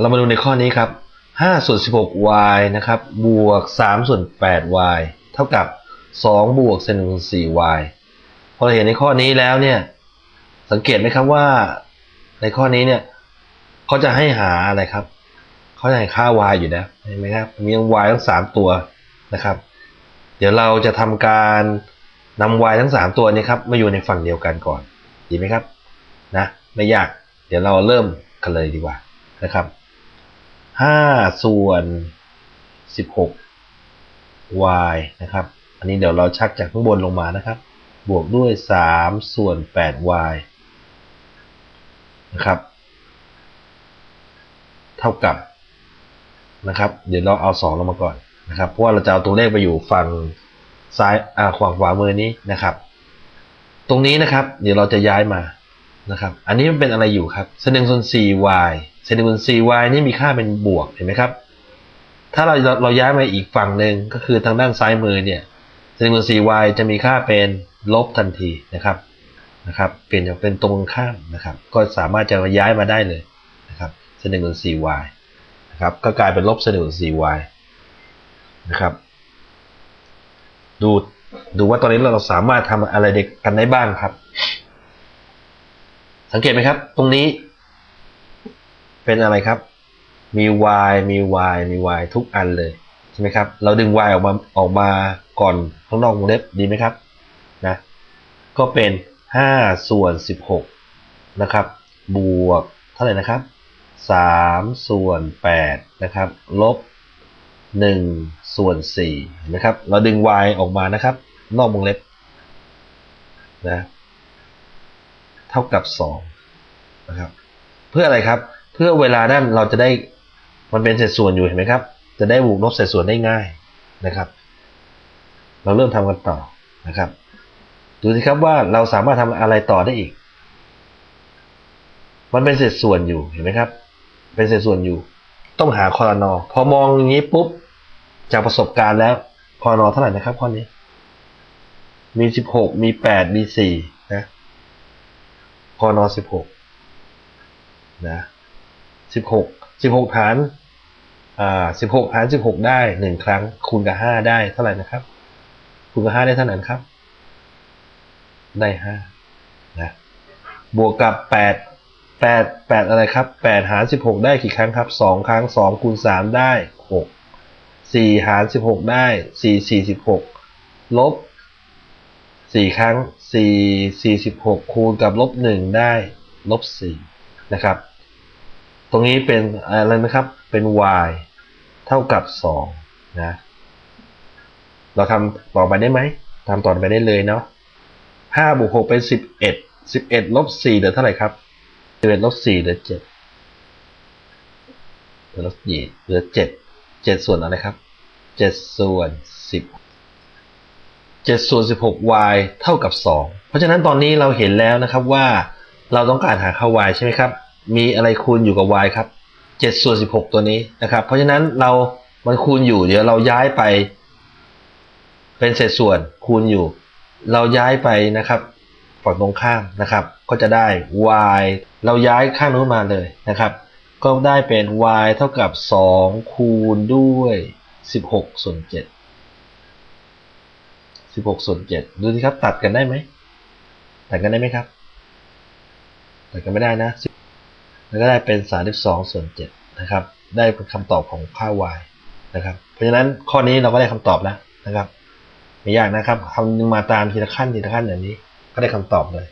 เรามาดูในข้อนี้ครับ5ส่วน 16y นะครับ บวก 3 ส่วน 8y เท่ากับ 2 บวกเซนส่วน 4y พอเราเห็นในข้อนี้แล้วเนี่ย สังเกตไหมครับว่าในข้อนี้เนี่ยเขาจะให้หาอะไรครับ เขาจะให้ค่า y อยู่นะเห็นไหมครับ มี y ทั้ง 3 ตัวนะครับ เดี๋ยวเราจะทำการนำ y ทั้ง 3 ตัวนี้ครับมาอยู่ในฝั่งเดียวกันก่อน ดีไหมครับ นะ ไม่ยาก เดี๋ยวเราเริ่มกันเลยดีกว่านะครับ 5ส่วน16 y นะครับ อันนี้เดี๋ยวเราชักจากข้างบนลงมานะครับ บวกด้วย3ส่วน 8y นะครับ เท่ากับนะครับ เดี๋ยวเราเอา2ลงมาก่อนนะครับ เพราะว่าเราจะเอาตัวเลขไปอยู่ฝั่งซ้ายอ่าฝั่งขวามือนี้นะครับ ตรงนี้นะครับ เดี๋ยวเราจะย้ายมา นะครับ อันนี้มันเป็นอะไรอยู่ครับเซนหนึ่งส่วน 4y เซนหนึ่งส่วน 4y นี่มีค่าเป็นบวกเห็นไหมครับ ถ้าเราเราย้ายมาอีกฝั่งหนึ่งก็คือทางด้านซ้ายมือเนี่ยเซนหนึ่งส่วน 4y จะมีค่าเป็นลบทันทีนะครับนะครับ เปลี่ยนจากเป็นตรงข้ามนะครับ ก็สามารถจะย้ายมาได้เลยนะครับเซนหนึ่งส่วน 4y นะครับ ก็กลายเป็นลบเซนหนึ่งส่วน 4y นะครับ ดูดูว่าตอนนี้เราสามารถทำอะไรเด็กกันได้บ้างครับ สังเกตไหมครับ ตรงนี้ เป็นอะไรครับ มี y มี y มี y ทุกอันเลยใช่ไหมครับ เราดึง y ออกมาออกมาก่อนข้างนอกวงเล็บดีไหมครับนะ ก็เป็น 5 ส่วน 16 นะครับ บวกเท่าไหร่นะครับ 3 ส่วน 8 นะครับ ลบ 1 ส่วน4นะครับ เราดึง y ออกมานะครับ นอกวงเล็บนะ เท่ากับ2นะครับ เพื่ออะไรครับ เพื่อเวลานั้นเราจะได้มันเป็นเศษส่วนอยู่เห็นไหมครับ จะได้บวกลบเศษส่วนได้ง่ายนะครับ เราเริ่มทำกันต่อนะครับ ดูสิครับว่าเราสามารถทำอะไรต่อได้อีก มันเป็นเศษส่วนอยู่เห็นไหมครับ เป็นเศษส่วนอยู่ ต้องหาคอรนอพอมองอย่างนี้ปุ๊บจากประสบการณ์แล้วคอรนอเท่าไหร่นะครับข้อนี้ มี 16 มี 8 มี 4 พอนสิบหกนะสิบหกสิบหกฐานอ่าสิบหกฐานสิบหกได้หนึ่งครั้ง คูณกับห้าได้เท่าไหร่นะครับ คูณกับห้าได้เท่านั้นครับ ได้ห้านะบวกกับแปดแปดแปดอะไรครับแปดหารสิบหกได้กี่ครั้งครับสองครั้งสองคูณสามได้หกสี่หารสิบหกได้สี่สี่สิบหกลบ สี่ครั้งสี่สี่สิบหกคูณกับลบหนึ่งได้ลบสี่นะครับ ตรงนี้เป็นอะไรนะครับเป็น y เท่ากับสองนะเราทำต่อไปได้ไหมทำต่อไปได้เลยเนาะห้าบวกหกเป็นสิบเอ็ดสิบเอ็ดลบสี่เหลือเท่าไหร่ครับสิบเอ็ดลบสี่เหลือเจ็ดเหลือลบสี่เหลือเจ็ดเจ็ดส่วนอะไรครับเจ็ดส่วนสิบ 7ส่วน 16y เท่ากับ 2 เพราะฉะนั้นตอนนี้เราเห็นแล้วนะครับว่าเราต้องการหาค่า y ใช่ไหมครับ มีอะไรคูณอยู่กับ y ครับ7ส่วน 16 ตัวนี้นะครับ เพราะฉะนั้นเรา มันคูณอยู่ เดี๋ยวเราย้ายไป เป็นเศษส่วนคูณอยู่ เราย้ายไปนะครับฝั่งตรงข้ามนะครับ ก็จะได้ y เราย้ายข้างนู้นมาเลยนะครับ ก็ได้เป็น y เท่ากับ 2 คูณด้วย 16 ส่วน 7 16ส่วน7ดูสิครับ ตัดกันได้ไหม ตัดกันได้ไหมครับ ตัดกันไม่ได้นะแล้วก็ได้เป็น32ส่วน7นะครับ ได้เป็นคำตอบของค่า y นะครับ เพราะฉะนั้นข้อนี้เราก็ได้คำตอบแล้วนะครับ ไม่ยากนะครับคำนึงมาตามทีละขั้นทีละขั้นอย่างนี้ ก็ได้คำตอบเลย